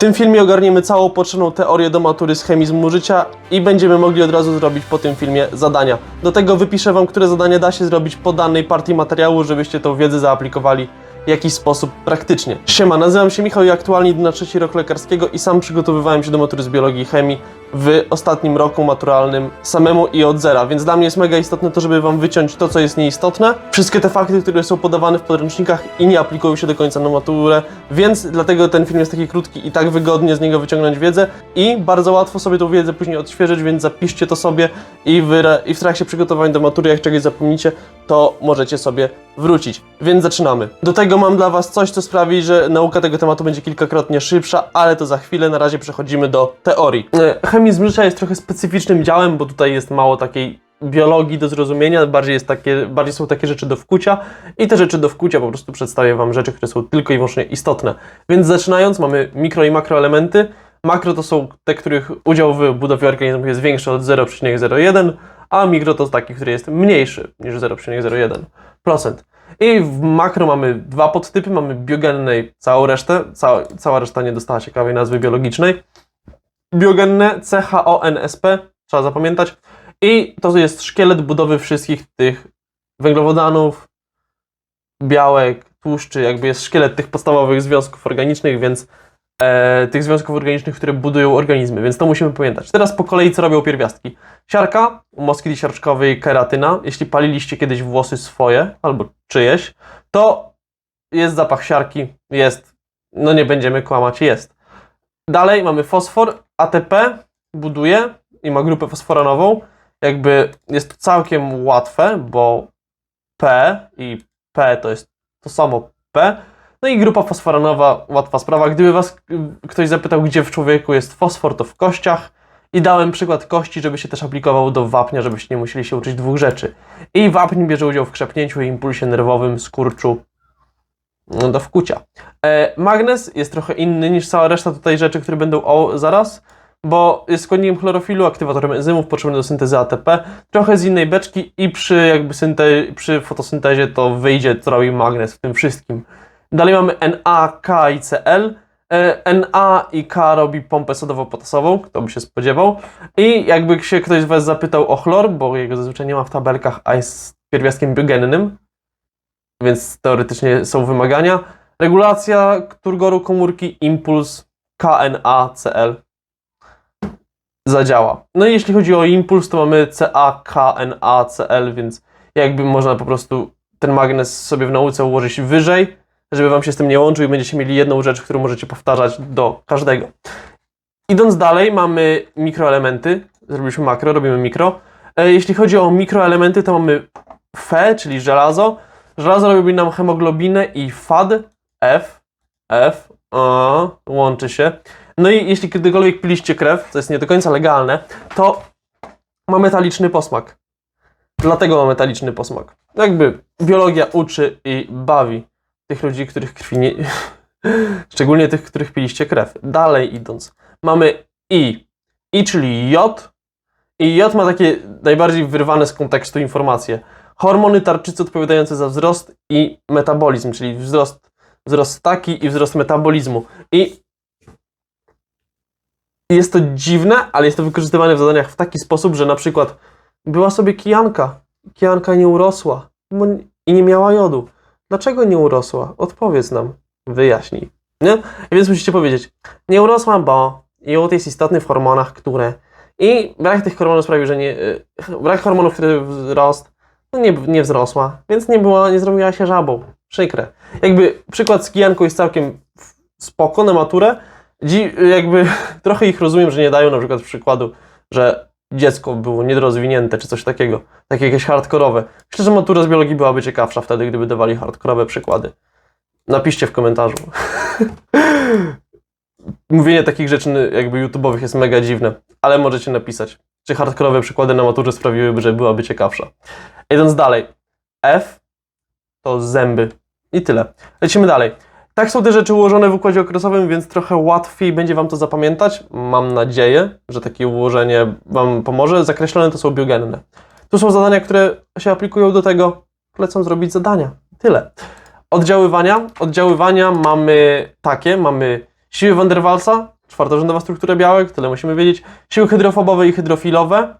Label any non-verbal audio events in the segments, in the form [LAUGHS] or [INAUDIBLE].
tym filmie ogarniemy całą potrzebną teorię do matury z chemizmu życia i będziemy mogli od razu zrobić po tym filmie zadania. Do tego wypiszę Wam, które zadania da się zrobić po danej partii materiału, żebyście tą wiedzę zaaplikowali w jakiś sposób praktycznie. Siema, nazywam się Michał i aktualnie na trzeci rok lekarskiego i sam przygotowywałem się do matury z biologii i chemii w ostatnim roku maturalnym samemu i od zera, więc dla mnie jest mega istotne to, żeby Wam wyciąć to, co jest nieistotne. Wszystkie te fakty, które są podawane w podręcznikach i nie aplikują się do końca na maturę, więc dlatego ten film jest taki krótki i tak wygodnie z niego wyciągnąć wiedzę i bardzo łatwo sobie tą wiedzę później odświeżyć, więc zapiszcie to sobie i w, i w trakcie przygotowań do matury, jak czegoś zapomnicie, to możecie sobie wrócić. Więc zaczynamy. Do tego mam dla Was coś, co sprawi, że nauka tego tematu będzie kilkakrotnie szybsza, ale to za chwilę. Na razie przechodzimy do teorii. E, Chemizm życia jest trochę specyficznym działem, bo tutaj jest mało takiej biologii do zrozumienia, bardziej, jest takie, bardziej są takie rzeczy do wkucia i te rzeczy do wkucia po prostu przedstawię Wam rzeczy, które są tylko i wyłącznie istotne. Więc zaczynając mamy mikro i makroelementy. Makro to są te, których udział w budowie organizmu jest większy od 0,01, a mikro to taki, który jest mniejszy niż 0,01%. I w makro mamy dwa podtypy, mamy biogenne i całą resztę, cała, cała reszta nie dostała ciekawej nazwy biologicznej. Biogenne CHONSP, trzeba zapamiętać. I to jest szkielet budowy wszystkich tych węglowodanów, białek, tłuszczy, jakby jest szkielet tych podstawowych związków organicznych, więc e, tych związków organicznych, które budują organizmy, więc to musimy pamiętać. Teraz po kolei co robią pierwiastki. Siarka, moskity siarczkowej keratyna. Jeśli paliliście kiedyś włosy swoje albo czyjeś, to jest zapach siarki, jest, no nie będziemy kłamać, jest. Dalej mamy fosfor, ATP buduje i ma grupę fosforanową. Jakby jest to całkiem łatwe, bo P i P to jest to samo P. No i grupa fosforanowa, łatwa sprawa. Gdyby was ktoś zapytał, gdzie w człowieku jest fosfor, to w kościach. I dałem przykład kości, żeby się też aplikował do wapnia, żebyście nie musieli się uczyć dwóch rzeczy. I wapń bierze udział w krzepnięciu i impulsie nerwowym, skurczu do wkucia. E, magnez jest trochę inny niż cała reszta tutaj rzeczy, które będą o zaraz, bo jest składnikiem chlorofilu, aktywatorem enzymów, potrzebny do syntezy ATP, trochę z innej beczki i przy jakby synte- przy fotosyntezie to wyjdzie cały magnez w tym wszystkim. Dalej mamy Na, K i Cl. E, Na i K robi pompę sodowo-potasową, kto by się spodziewał. I jakby się ktoś z Was zapytał o chlor, bo jego zazwyczaj nie ma w tabelkach, a jest pierwiastkiem biogennym, więc teoretycznie są wymagania. Regulacja turgoru komórki, impuls KNACL zadziała. No i jeśli chodzi o impuls, to mamy CAKNACL, więc jakby można po prostu ten magnes sobie w nauce ułożyć wyżej, żeby wam się z tym nie łączył i będziecie mieli jedną rzecz, którą możecie powtarzać do każdego. Idąc dalej, mamy mikroelementy. Zrobiliśmy makro, robimy mikro. E, Jeśli chodzi o mikroelementy, to mamy Fe, czyli żelazo. Żelazo robi nam hemoglobinę i FAD, F, F, a, łączy się. No i jeśli kiedykolwiek piliście krew, co jest nie do końca legalne, to ma metaliczny posmak. Dlatego ma metaliczny posmak. Jakby biologia uczy i bawi tych ludzi, których krwi nie... [LAUGHS] Szczególnie tych, których piliście krew. Dalej idąc, mamy I. I, czyli jod. I jod ma takie najbardziej wyrwane z kontekstu informacje. Hormony tarczycy odpowiadające za wzrost i metabolizm, czyli wzrost, wzrost taki i wzrost metabolizmu. I jest to dziwne, ale jest to wykorzystywane w zadaniach w taki sposób, że na przykład była sobie kijanka. Kijanka nie urosła i nie miała jodu. Dlaczego nie urosła? Odpowiedz nam, wyjaśnij. Nie? Więc musicie powiedzieć, nie urosła, bo jod jest istotny w hormonach, które... I brak tych hormonów sprawił, że nie... y, Brak hormonów, które wzrost, nie, nie wzrosła, więc nie była, nie zrobiła się żabą. Przykre. Jakby przykład z kijanką jest całkiem spoko na maturę. Dzi, jakby [LAUGHS] trochę ich rozumiem, że nie dają na przykład przykładu, że dziecko było niedorozwinięte czy coś takiego. Takie jakieś hardkorowe. Myślę, że matura z biologii byłaby ciekawsza wtedy, gdyby dawali hardkorowe przykłady. Napiszcie w komentarzu. [LAUGHS] Mówienie takich rzeczy jakby YouTube'owych jest mega dziwne, ale możecie napisać, czy hardkorowe przykłady na maturze sprawiłyby, że byłaby ciekawsza. Idąc dalej. F to zęby. I tyle. Lecimy dalej. Tak są te rzeczy ułożone w układzie okresowym, więc trochę łatwiej będzie Wam to zapamiętać. Mam nadzieję, że takie ułożenie Wam pomoże. Zakreślone to są biogenne. Tu są zadania, które się aplikują do tego. Polecam zrobić zadania. Tyle. Oddziaływania. Oddziaływania mamy takie. Mamy Siły Van der Waalsa, czwartorzędowa struktura białek, tyle musimy wiedzieć. Siły hydrofobowe i hydrofilowe.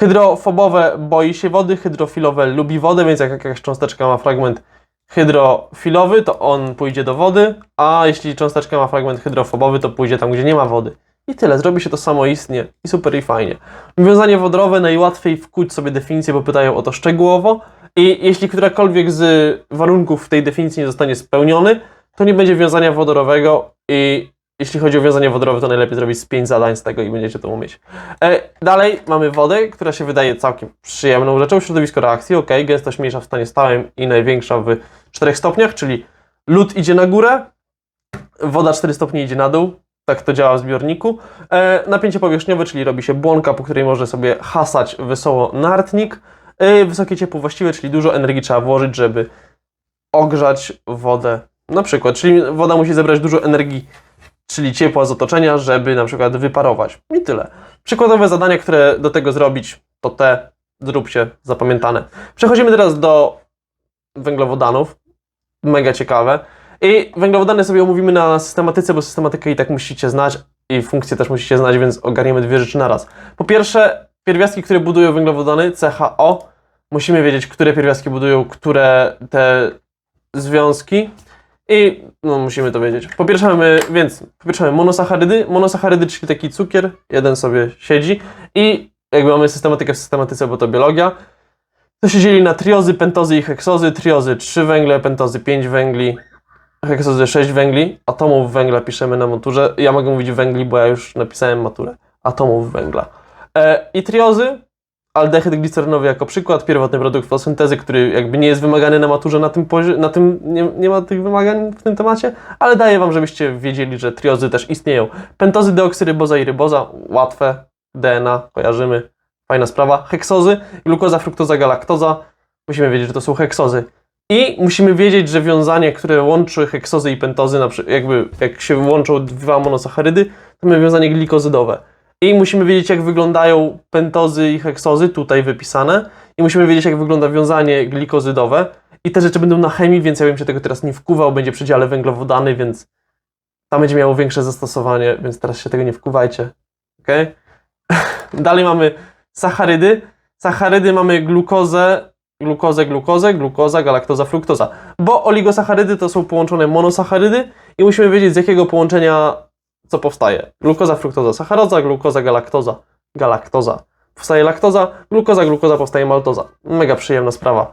Hydrofobowe boi się wody, hydrofilowe lubi wodę, więc jak jakaś cząsteczka ma fragment hydrofilowy, to on pójdzie do wody, a jeśli cząsteczka ma fragment hydrofobowy, to pójdzie tam, gdzie nie ma wody. I tyle, zrobi się to samoistnie i super i fajnie. Wiązanie wodorowe najłatwiej wkuć sobie definicję, bo pytają o to szczegółowo i jeśli którakolwiek z warunków w tej definicji nie zostanie spełniony, to nie będzie wiązania wodorowego i jeśli chodzi o wiązanie wodorowe, to najlepiej zrobić z 5 zadań z tego i będziecie to umieć. E, dalej mamy wodę, która się wydaje całkiem przyjemną rzeczą. Środowisko reakcji, ok, gęstość mniejsza w stanie stałym i największa w 4 stopniach, czyli lód idzie na górę, woda 4 stopnie idzie na dół, tak to działa w zbiorniku. E, napięcie powierzchniowe, czyli robi się błonka, po której może sobie hasać wesoło nartnik. E, wysokie ciepło właściwe, czyli dużo energii trzeba włożyć, żeby ogrzać wodę. Na przykład, czyli woda musi zebrać dużo energii, czyli ciepła z otoczenia, żeby na przykład wyparować. I tyle. Przykładowe zadania, które do tego zrobić, to te, zrób się zapamiętane. Przechodzimy teraz do węglowodanów. Mega ciekawe. I węglowodany sobie omówimy na systematyce, bo systematykę i tak musicie znać i funkcje też musicie znać, więc ogarniemy dwie rzeczy naraz. Po pierwsze, pierwiastki, które budują węglowodany, CHO. Musimy wiedzieć, które pierwiastki budują które te związki i no, musimy to wiedzieć. Po pierwsze mamy, więc po pierwsze mamy monosacharydy. Monosacharydy, czyli taki cukier, jeden sobie siedzi i jakby mamy systematykę w systematyce, bo to biologia. To się dzieli na triozy, pentozy i heksozy. Triozy 3 węgle, pentozy 5 węgli, heksozy 6 węgli. Atomów węgla piszemy na maturze. Ja mogę mówić węgli, bo ja już napisałem maturę. Atomów węgla. E, I triozy, aldehyd glicerynowy jako przykład, pierwotny produkt fotosyntezy, który jakby nie jest wymagany na maturze, na tym, pozi- na tym nie, nie ma tych wymagań w tym temacie, ale daję wam, żebyście wiedzieli, że triozy też istnieją. Pentozy, deoksyryboza i ryboza, łatwe, DNA, kojarzymy, fajna sprawa. Heksozy, glukoza, fruktoza, galaktoza, musimy wiedzieć, że to są heksozy. I musimy wiedzieć, że wiązanie, które łączy heksozy i pentozy, jakby jak się łączą dwa monosacharydy, to mamy wiązanie glikozydowe. I musimy wiedzieć, jak wyglądają pentozy i heksozy, tutaj wypisane. I musimy wiedzieć, jak wygląda wiązanie glikozydowe. I te rzeczy będą na chemii, więc ja bym się tego teraz nie wkuwał, będzie przedziale węglowodany, więc tam będzie miało większe zastosowanie, więc teraz się tego nie wkuwajcie. Ok? [LAUGHS] Dalej mamy sacharydy. Sacharydy mamy glukozę, glukozę, glukozę, glukoza, galaktoza, fruktoza. Bo oligosacharydy to są połączone monosacharydy i musimy wiedzieć, z jakiego połączenia co powstaje. Glukoza, fruktoza, sacharoza, glukoza, galaktoza, galaktoza. Powstaje laktoza, glukoza, glukoza, powstaje maltoza. Mega przyjemna sprawa.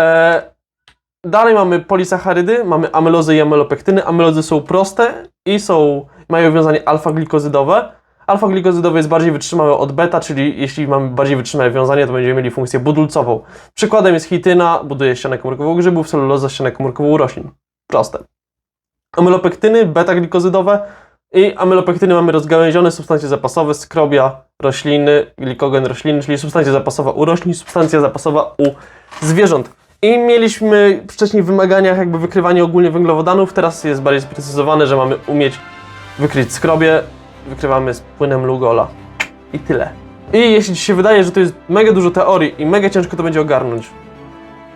E, dalej mamy polisacharydy, mamy amylozy i amylopektyny. Amylozy są proste i są, mają wiązanie alfa-glikozydowe. Alfa-glikozydowe jest bardziej wytrzymałe od beta, czyli jeśli mamy bardziej wytrzymałe wiązanie, to będziemy mieli funkcję budulcową. Przykładem jest chityna, buduje ścianę komórkową grzybów, celuloza ścianę komórkową roślin. Proste. Amylopektyny, beta-glikozydowe i amylopektyny mamy rozgałęzione substancje zapasowe, skrobia rośliny, glikogen rośliny, czyli substancja zapasowa u roślin, substancja zapasowa u zwierząt. I mieliśmy wcześniej w wymaganiach jakby wykrywanie ogólnie węglowodanów, teraz jest bardziej sprecyzowane, że mamy umieć wykryć skrobie, wykrywamy z płynem Lugola. I tyle. I jeśli Ci się wydaje, że to jest mega dużo teorii i mega ciężko to będzie ogarnąć,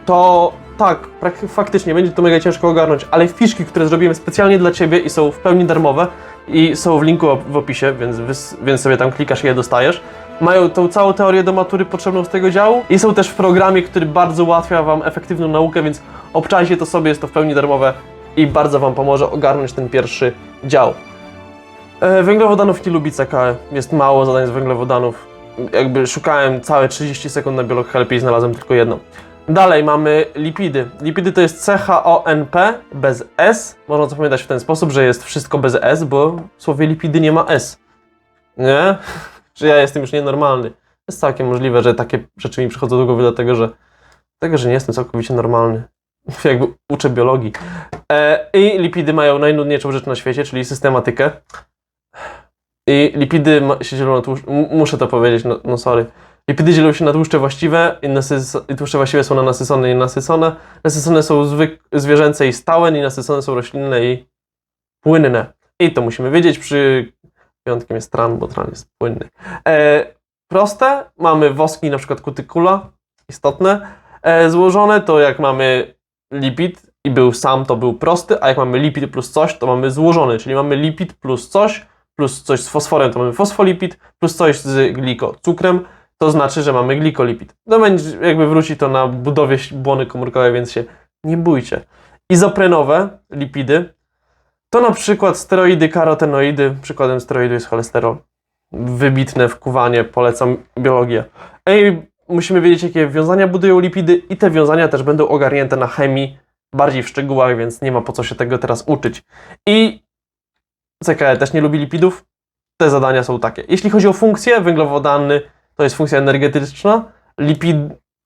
to tak, faktycznie będzie to mega ciężko ogarnąć, ale fiszki, które zrobimy specjalnie dla Ciebie i są w pełni darmowe i są w linku w opisie, więc, więc sobie tam klikasz i je dostajesz, mają tą całą teorię do matury potrzebną z tego działu i są też w programie, który bardzo ułatwia Wam efektywną naukę, więc obczajcie to sobie, jest to w pełni darmowe i bardzo Wam pomoże ogarnąć ten pierwszy dział. E, Węglowodanów nie lubi CKE. Jest mało zadań z węglowodanów. Jakby szukałem całe 30 sekund na Biolog Helpie i znalazłem tylko jedno. Dalej mamy lipidy. Lipidy to jest CHONP bez S. Można to pamiętać w ten sposób, że jest wszystko bez S, bo w słowie lipidy nie ma S. Nie? [LAUGHS] Że ja jestem już nienormalny. Jest całkiem możliwe, że takie rzeczy mi przychodzą do głowy, dlatego że, dlatego, że nie jestem całkowicie normalny. [LAUGHS] Jakby uczę biologii. E, I lipidy mają najnudniejszą rzecz na świecie, czyli systematykę. I lipidy się dzielą na tłuszcze. Muszę to powiedzieć, no, no sorry. Lipidy dzielą się na tłuszcze właściwe tłuszcze właściwe są na nasycone i nienasycone. Nasycone są zwierzęce i stałe, i nasycone są roślinne i płynne. I to musimy wiedzieć przy... Piątkiem jest tran, bo tran jest płynny. E, proste, mamy woski, na przykład kutykula, istotne. E, złożone to jak mamy lipid, i był sam, to był prosty, a jak mamy lipid plus coś, to mamy złożony, czyli mamy lipid plus coś, plus coś z fosforem, to mamy fosfolipid, plus coś z glikocukrem, to znaczy, że mamy glikolipid. No będzie, jakby wróci to na budowie błony komórkowej, więc się nie bójcie. Izoprenowe lipidy to na przykład steroidy, karotenoidy, przykładem steroidu jest cholesterol. Wybitne wkuwanie, polecam biologię. Ej, musimy wiedzieć, jakie wiązania budują lipidy i te wiązania też będą ogarnięte na chemii bardziej w szczegółach, więc nie ma po co się tego teraz uczyć. I CKE też nie lubi lipidów. Te zadania są takie. Jeśli chodzi o funkcję, węglowodany to jest funkcja energetyczna, lipid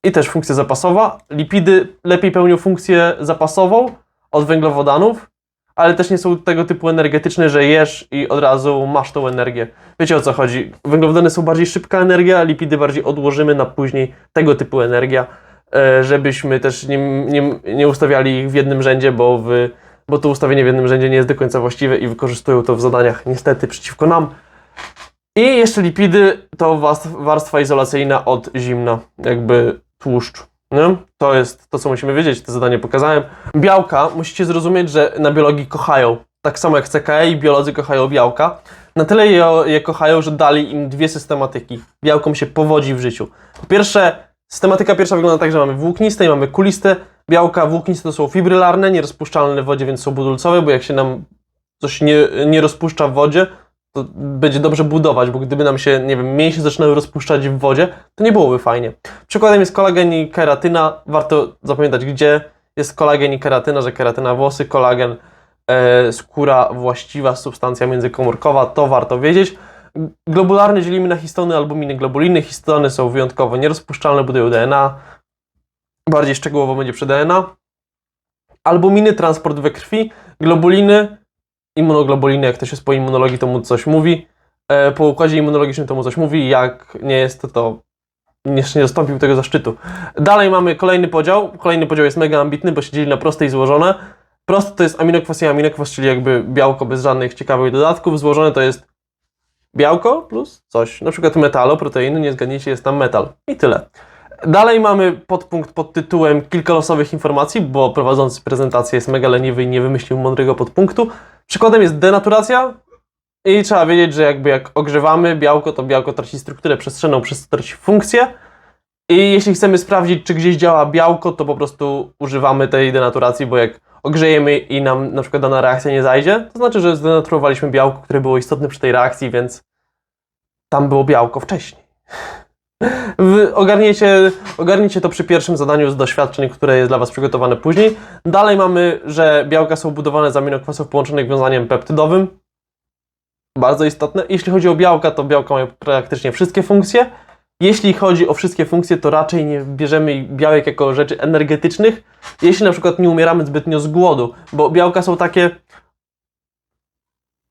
i też funkcja zapasowa. Lipidy lepiej pełnią funkcję zapasową od węglowodanów, ale też nie są tego typu energetyczne, że jesz i od razu masz tą energię. Wiecie o co chodzi? Węglowodany są bardziej szybka energia, a lipidy bardziej odłożymy na później tego typu energia, e, żebyśmy też nie, nie, nie ustawiali ich w jednym rzędzie, bo, w, bo to ustawienie w jednym rzędzie nie jest do końca właściwe i wykorzystują to w zadaniach niestety przeciwko nam. I jeszcze lipidy to warstwa izolacyjna od zimna, jakby tłuszcz. Nie? To jest to, co musimy wiedzieć, to zadanie pokazałem. Białka, musicie zrozumieć, że na biologii kochają. Tak samo jak CKE biolodzy kochają białka. Na tyle je, je kochają, że dali im dwie systematyki. Białkom się powodzi w życiu. Po pierwsze, systematyka pierwsza wygląda tak, że mamy włókniste i mamy kuliste. Białka włókniste to są fibrylarne, nierozpuszczalne w wodzie, więc są budulcowe, bo jak się nam coś nie, nie rozpuszcza w wodzie, to będzie dobrze budować, bo gdyby nam się, nie wiem, mięśnie zaczynały rozpuszczać w wodzie, to nie byłoby fajnie. Przykładem jest kolagen i keratyna. Warto zapamiętać, gdzie jest kolagen i keratyna, że keratyna włosy, kolagen e, skóra właściwa, substancja międzykomórkowa, to warto wiedzieć. Globularne dzielimy na histony, albuminy, globuliny. Histony są wyjątkowo nierozpuszczalne, budują DNA. Bardziej szczegółowo będzie przy DNA. Albuminy, transport we krwi. Globuliny, immunoglobuliny, jak ktoś jest po immunologii, to mu coś mówi. E, po układzie immunologicznym to mu coś mówi. Jak nie jest, to, to jeszcze nie dostąpił tego zaszczytu. Dalej mamy kolejny podział. Kolejny podział jest mega ambitny, bo się dzieli na proste i złożone. Proste to jest aminokwas i aminokwas, czyli jakby białko bez żadnych ciekawych dodatków. Złożone to jest białko plus coś, na przykład metalo, proteiny, nie zgadnijcie, jest tam metal. I tyle. Dalej mamy podpunkt pod tytułem kilka losowych informacji, bo prowadzący prezentację jest mega leniwy i nie wymyślił mądrego podpunktu. Przykładem jest denaturacja i trzeba wiedzieć, że jakby jak ogrzewamy białko, to białko traci strukturę przestrzenną, przez co traci funkcję. I jeśli chcemy sprawdzić, czy gdzieś działa białko, to po prostu używamy tej denaturacji, bo jak ogrzejemy i nam na przykład dana reakcja nie zajdzie, to znaczy, że zdenaturowaliśmy białko, które było istotne przy tej reakcji, więc tam było białko wcześniej. Ogarniecie, ogarniecie to przy pierwszym zadaniu z doświadczeń, które jest dla Was przygotowane później. Dalej mamy, że białka są budowane z aminokwasów połączonych wiązaniem peptydowym. Bardzo istotne. Jeśli chodzi o białka, to białka mają praktycznie wszystkie funkcje. Jeśli chodzi o wszystkie funkcje, to raczej nie bierzemy białek jako rzeczy energetycznych, jeśli na przykład nie umieramy zbytnio z głodu, bo białka są takie.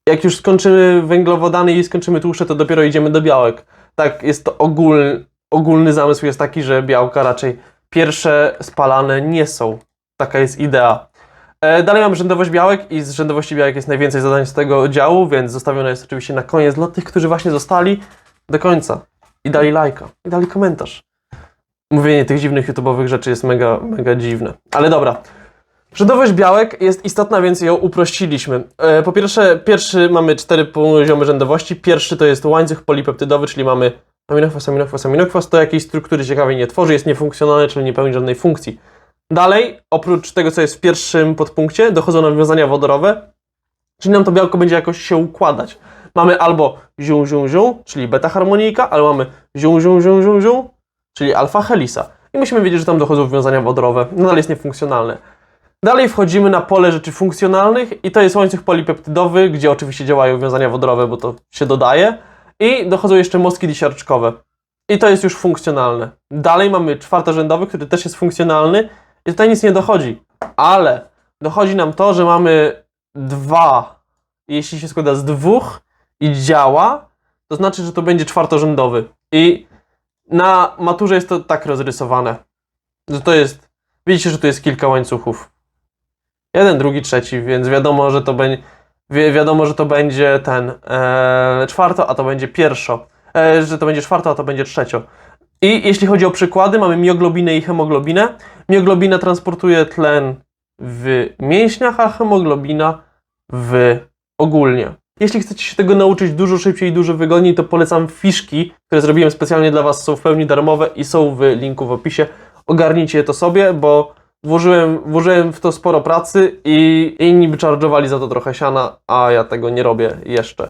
Jak już skończymy węglowodany i skończymy tłuszcze, to dopiero idziemy do białek. Tak, jest to ogólny, ogólny zamysł jest taki, że białka raczej pierwsze spalane nie są. Taka jest idea. E, Dalej mamy rzędowość białek i z rzędowości białek jest najwięcej zadań z tego działu, więc zostawione jest oczywiście na koniec dla tych, którzy właśnie zostali do końca i dali lajka, i dali komentarz. Mówienie tych dziwnych YouTube'owych rzeczy jest mega, mega dziwne. Ale dobra. Rzędowość białek jest istotna, więc ją uprościliśmy. E, po pierwsze, pierwszy mamy cztery poziomy rzędowości. Pierwszy to jest łańcuch polipeptydowy, czyli mamy aminokwas, aminokwas, aminokwas. To jakiejś struktury ciekawej nie tworzy, jest niefunkcjonalny, czyli nie pełni żadnej funkcji. Dalej, oprócz tego, co jest w pierwszym podpunkcie, dochodzą nawiązania wodorowe, czyli nam to białko będzie jakoś się układać. Mamy albo zium, zium, zium, czyli beta harmonijka, ale mamy zium, zium, zium, zium, zium, czyli alfa helisa. I musimy wiedzieć, że tam dochodzą wiązania wodorowe. Nadal jest niefunkcjonalne. Dalej wchodzimy na pole rzeczy funkcjonalnych i to jest łańcuch polipeptydowy, gdzie oczywiście działają wiązania wodorowe, bo to się dodaje. I dochodzą jeszcze mostki disiarczkowe. I to jest już funkcjonalne. Dalej mamy czwartorzędowy, który też jest funkcjonalny i tutaj nic nie dochodzi. Ale dochodzi nam to, że mamy dwa, jeśli się składa z dwóch i działa, to znaczy, że to będzie czwartorzędowy. I na maturze jest to tak rozrysowane, że to jest, widzicie, że tu jest kilka łańcuchów. Jeden, drugi, trzeci, więc wiadomo, że to będzie, wi wiadomo, że to będzie ten e, czwarto, a to będzie pierwszo. E, że to będzie czwarto, a to będzie trzecio. I jeśli chodzi o przykłady, mamy mioglobinę i hemoglobinę. Mioglobina transportuje tlen w mięśniach, a hemoglobina w ogólnie. Jeśli chcecie się tego nauczyć dużo szybciej i dużo wygodniej, to polecam fiszki, które zrobiłem specjalnie dla Was, są w pełni darmowe i są w linku w opisie. Ogarnijcie to sobie, bo włożyłem, włożyłem w to sporo pracy i inni by charge'owali za to trochę siana, a ja tego nie robię jeszcze.